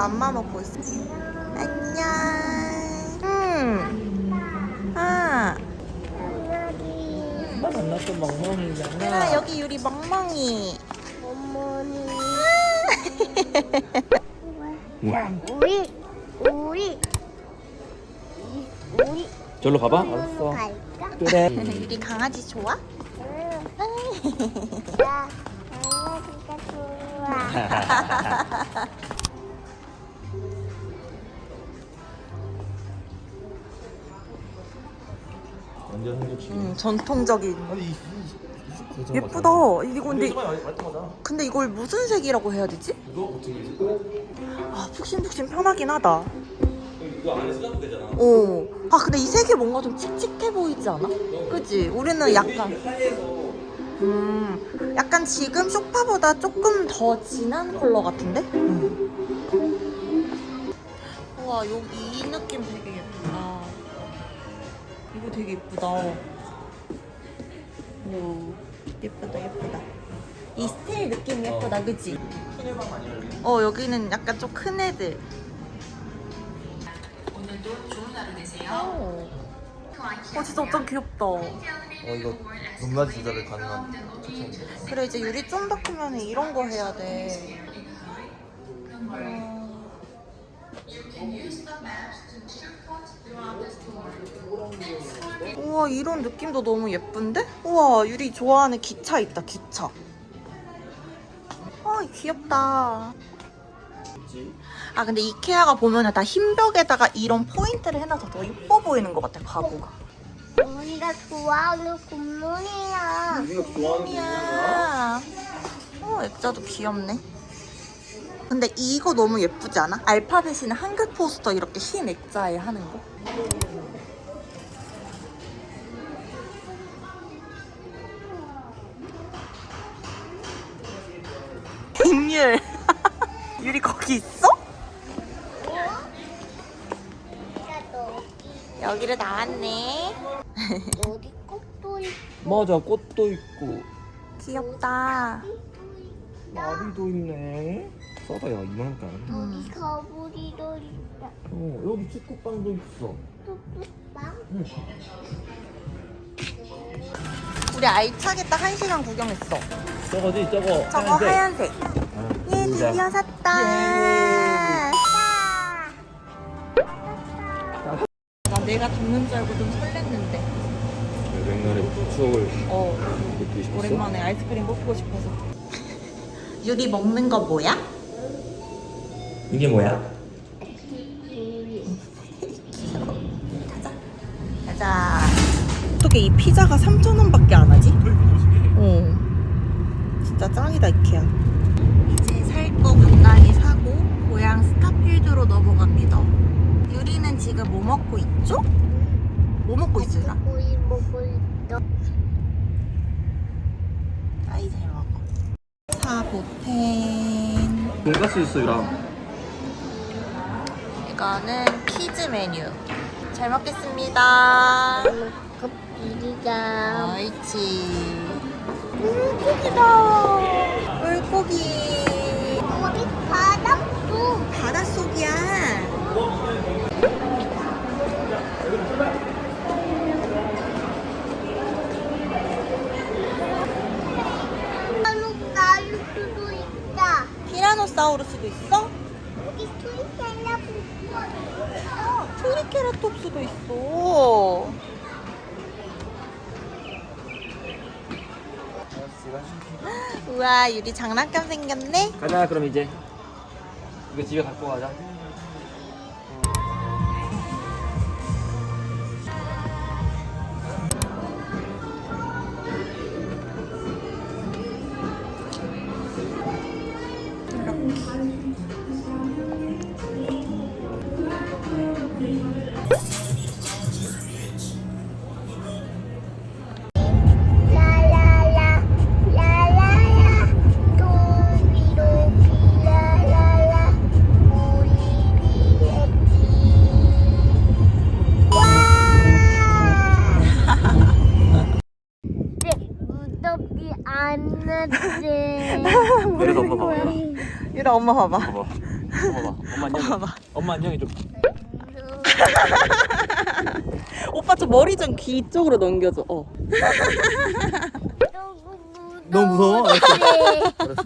맘마 먹고 있어. 안녕. 음. 아. 여기 만났던 멍멍이잖아. 얘들아 여기 유리 멍멍이. 어머니 우와. 우리 우리 우리 절로 가봐. 알았어. 갈까? 그래. 유리 강아지 좋아? 응. 나 강아지가 좋아. 완전 흥국시. 음 전통적인. 아니 이, 이, 이, 예쁘다. 이거 근데. 근데 이걸 무슨 색이라고 해야 되지? 이거 어떻게 있을까? 아 푹신푹신 편하긴 하다. 이거 안에 쓰면 되잖아. 어. 아 근데 이 색이 뭔가 좀 칙칙해 보이지 않아? 그지? 우리는 약간 음 약간 지금 소파보다 조금 더 진한 컬러 같은데? 음. 우와 여기 이 느낌 되게. 이거 되게 예쁘다. 오 예쁘다 예쁘다. 이 스타일 느낌 예쁘다 그치? 아니야 여기? 어 여기는 약간 좀 큰 애들. 어. 어 진짜 어쩜 귀엽다. 어 이거 높낮이 조절을 가능한. 그래 이제 유리 좀 더 크면 이런 거 해야 돼. 어. 우와 이런 느낌도 너무 예쁜데? 우와 유리 좋아하는 기차 있다 기차. 아 귀엽다. 아 근데 이케아가 보면은 다 흰벽에다가 이런 포인트를 해놔서 더 예뻐 보이는 것 같아 가구가. 우리가 좋아하는 굿문이야. 우리가 좋아하는 게 이야. 어, 액자도 귀엽네. 근데 이거 너무 예쁘지 않아? 알파벳이나 한글 포스터 이렇게 흰 액자에 하는 거. 김율. 유리 거기 있어? 여기로 나왔네. 어디 꽃도 있고 맞아 꽃도 있고 귀엽다. 나비도 있네. 야 이만큼. 음. 여기 거북이도 있다. 어 여기 축구방도 있어. 뚝뚝빵. 응. 우리 알차게 딱 한 시간 구경했어. 저거지 저거. 저거 하얀색. 아, 예, 보자. 드디어 샀다. 나 내가 잡는 줄 알고 좀 설렜는데. 옛날에 추억을 어, 느끼고 싶었어. 오랜만에 아이스크림 먹고 싶어서. 유리 먹는 거 뭐야? 이게 뭐야? 가자. 어떻게 이 피자가 3,000원 밖에 안 하지? 어. 진짜 짱이다, 이케아. 이제 살 거 간단히 사고 고향 스타필드로 넘어갑니다. 유리는 지금 뭐 먹고 있죠? 뭐 먹고 있으라? 고이 먹고 있어. 아이 잘 먹어. 사보텐. 돈가스 있어 유랑. 이거는 키즈 메뉴. 잘 먹겠습니다. 그 비리가 옳지. 물고기다. 물고기. 어디 바닥도 바닷속이야. 나루 나루 수도 있다. 티라노사우루스도 있어? 여기 트리셀라토프 트리케라톱스도 있어. 우와, 유리 장난감 생겼네? 가자 그럼 이제 이거 집에 갖고 가자. 유라 엄마 봐봐. 봐봐. 봐봐. 엄마 안녕. 봐봐. 엄마 안녕해 좀. 오빠 저 머리 좀귀 이쪽으로 넘겨줘. 어. 너무 무서워? 알았어. 알았어.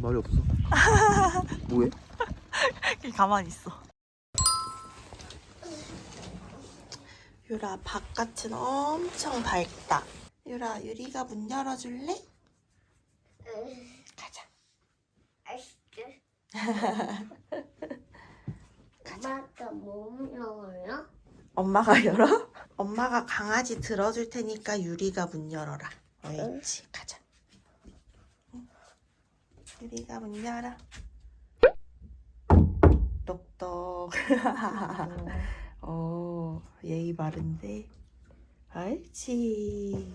말이 없어. 뭐해? 가만히 있어. 유라 바깥은 엄청 밝다. 유라 유리가 문 열어줄래? 가자. 엄마가 뭐 먹어요? 엄마가 열어? 엄마가 강아지 들어줄 테니까 유리가 문 열어라. 옳지. 가자. 응. 유리가 문 열어. 똑똑. 어, 예의 바른데. 옳지.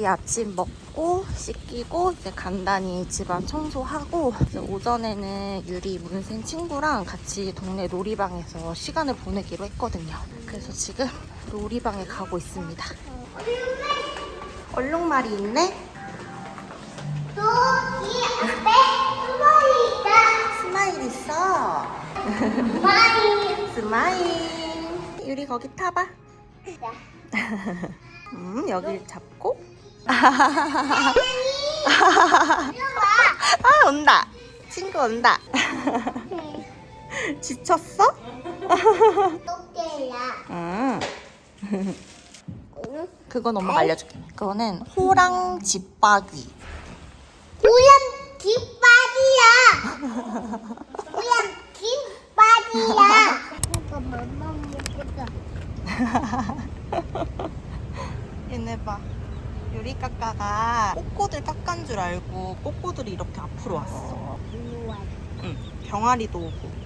유리 아침 먹고 씻기고 이제 간단히 집안 청소하고 오전에는 유리 문센 친구랑 같이 동네 놀이방에서 시간을 보내기로 했거든요. 그래서 지금 놀이방에 가고 있습니다. 얼룩말이 있네? 저기 앞에 수박이 있다. 스마일 있어. 많이 스마일. 유리 거기 타봐. 음, 여길 잡고. 아, 온다. 친구 온다. 지쳤어? 그건 엄마가 알려줄게. 그거는 호랑 집박이. 깃발이야. 이거 맘마 먹겠다. 얘네 봐. 유리 까까가 꼬꼬들 깎은 줄 알고 꼬꼬들이 이렇게 앞으로 왔어. 우와. 응. 병아리도 오고.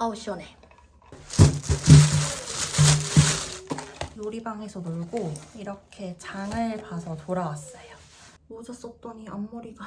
아우 시원해. 놀이방에서 놀고 이렇게 장을 봐서 돌아왔어요. 모자 썼더니 앞머리가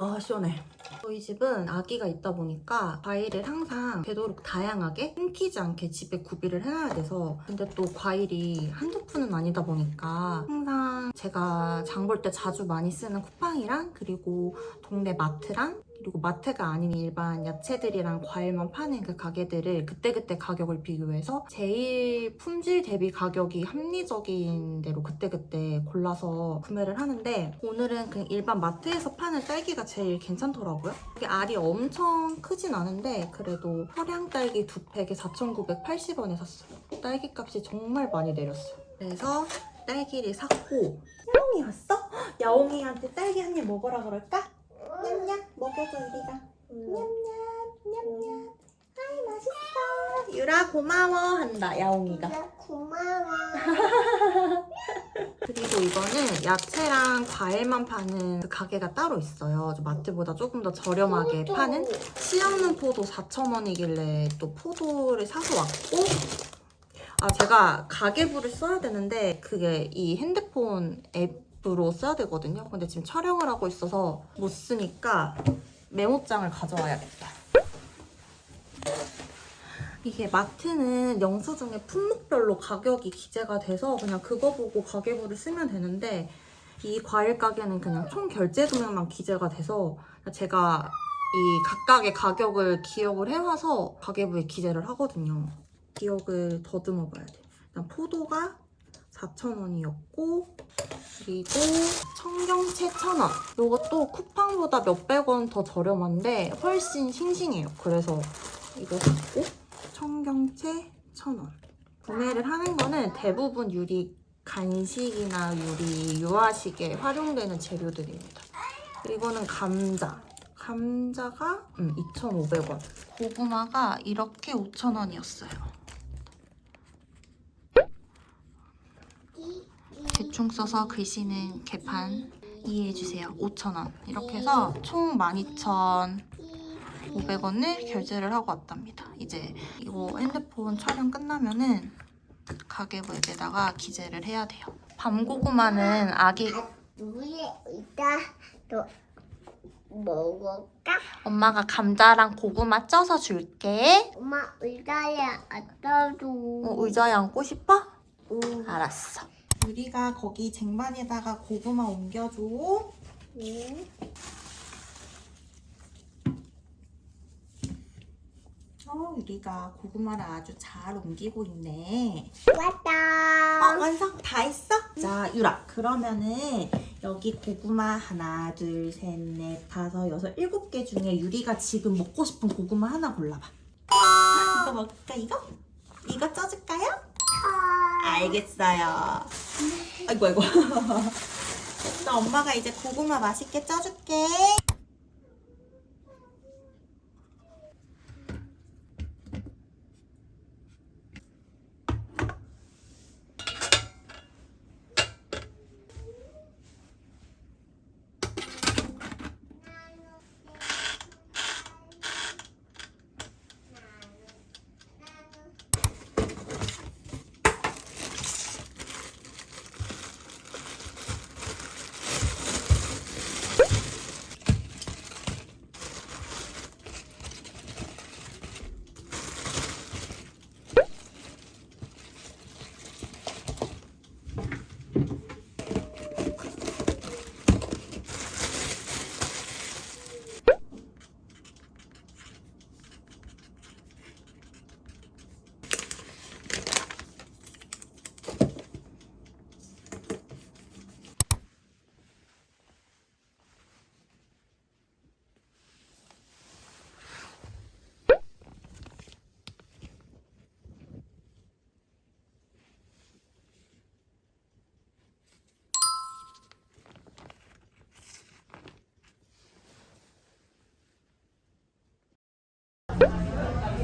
아 시원해. 저희 집은 아기가 있다 보니까 과일을 항상 되도록 다양하게 끊기지 않게 집에 구비를 해놔야 돼서 근데 또 과일이 한두 푼은 아니다 보니까 항상 제가 장 볼 때 자주 많이 쓰는 쿠팡이랑 그리고 동네 마트랑 그리고 마트가 아닌 일반 야채들이랑 과일만 파는 그 가게들을 그때그때 가격을 비교해서 제일 품질 대비 가격이 합리적인 대로 그때그때 골라서 구매를 하는데 오늘은 그냥 일반 마트에서 파는 딸기가 제일 괜찮더라고요. 이게 알이 엄청 크진 않은데 그래도 허량 딸기 두 팩에 4,980원에 샀어요. 딸기 값이 정말 많이 내렸어요. 그래서 딸기를 샀고 야옹이 왔어? 야옹이한테 딸기 한 입 먹으라 그럴까? 냠냠. 먹여줘 유리가 냠냠 냠냠. 아이 맛있어. 유라 고마워 한다 야옹이가. 고마워. 그리고 이거는 야채랑 과일만 파는 그 가게가 따로 있어요. 좀 마트보다 조금 더 저렴하게 파는? 씨 없는 포도 4,000원이길래 또 포도를 사서 왔고. 아 제가 가계부를 써야 되는데 그게 이 핸드폰 앱 으로 써야 되거든요 근데 지금 촬영을 하고 있어서 못 쓰니까 메모장을 가져와야겠다 이게 마트는 영수증에 품목별로 가격이 기재가 돼서 그냥 그거 보고 가계부를 쓰면 되는데 이 과일 가게는 그냥 총 결제 금액만 기재가 돼서 제가 이 각각의 가격을 기억을 해와서 가계부에 기재를 하거든요. 기억을 더듬어 봐야 돼. 일단 포도가 4,000원이었고 그리고 청경채 1,000원. 이것도 쿠팡보다 몇백 원 더 저렴한데 훨씬 싱싱해요. 그래서 이거 샀고 청경채 1,000원. 구매를 하는 거는 대부분 유리 간식이나 유리 유아식에 활용되는 재료들입니다. 이거는 감자. 감자가 음, 2,500원. 고구마가 이렇게 5,000원이었어요. 대충 써서 글씨는 개판 이해해주세요. 5,000원. 이렇게 해서 총 12,500원을 결제를 하고 왔답니다. 이제 이거 핸드폰 촬영 끝나면은 가계부에다가 기재를 해야 돼요. 밤고구마는 아기 위에 있다. 또 먹을까? 엄마가 감자랑 고구마 쪄서 줄게. 엄마 의자에 앉아줘. 어, 의자에 앉고 싶어? 응. 알았어. 유리가 거기 쟁반에다가 고구마 옮겨줘. 응. 어, 유리가 고구마를 아주 잘 옮기고 있네. 왔다. 어, 완성 다 했어? 자, 유라. 그러면은 여기 고구마 하나, 둘, 셋, 넷, 다섯, 여섯, 일곱 개 중에 유리가 지금 먹고 싶은 고구마 하나 골라봐. 이거 먹을까, 이거? 이거 쪄줄까요? 알겠어요. 아이고, 아이고. 나 엄마가 이제 고구마 맛있게 쪄줄게.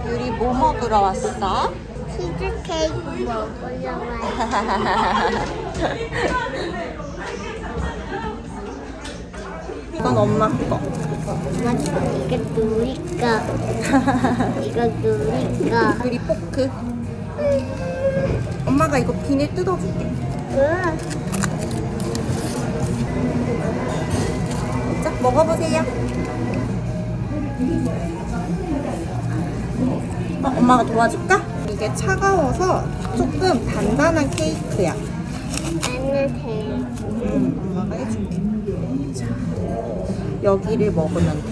유리 뭐 먹으러 왔어? 치즈 케이크 먹으려고 해. 이건 엄마 거. 엄마 이거 누리까? 이거 누리까? 유리 포크. 엄마가 이거 비닐 뜯어줄게. 으아. 자, 먹어보세요. 어, 엄마가 도와줄까? 이게 차가워서 조금 단단한 케이크야. 나는 돼. 음, 엄마가 해줄게. 자, 여기를 먹으면 돼.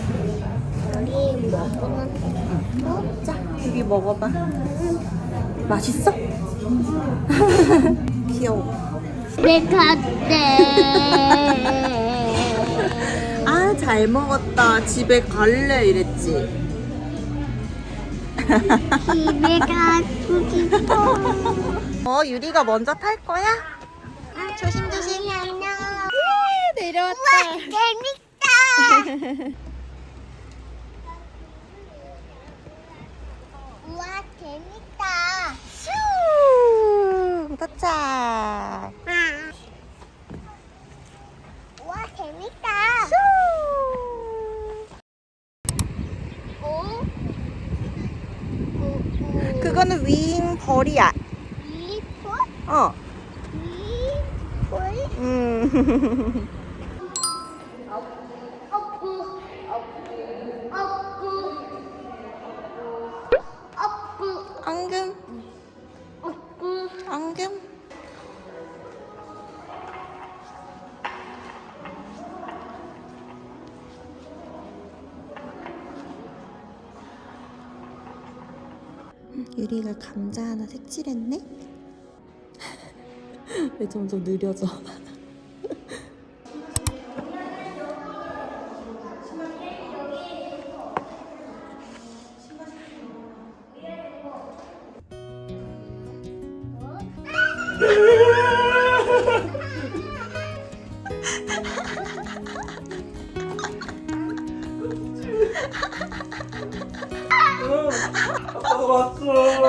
여기 먹으면 자, 유리 먹어봐. 맛있어? 귀여워. 내 갔대. 아, 잘 먹었다. 집에 갈래 이랬지. 집에 가고 싶어. 어, 유리가 먼저 탈 거야? 응, 조심조심. 안녕. 내려왔다. 우와 재밌다. 우와 재밌다. 슈! 도착. 우와 재밌다. 슈! 오. 오. 그거는 윙 벌이야. 이폴? 어. 이폴? 음. 업구. 업구. 업구. 앙금. 앙금. 유리가 감자 하나 색칠했네? 왜 점점 느려져? กลัว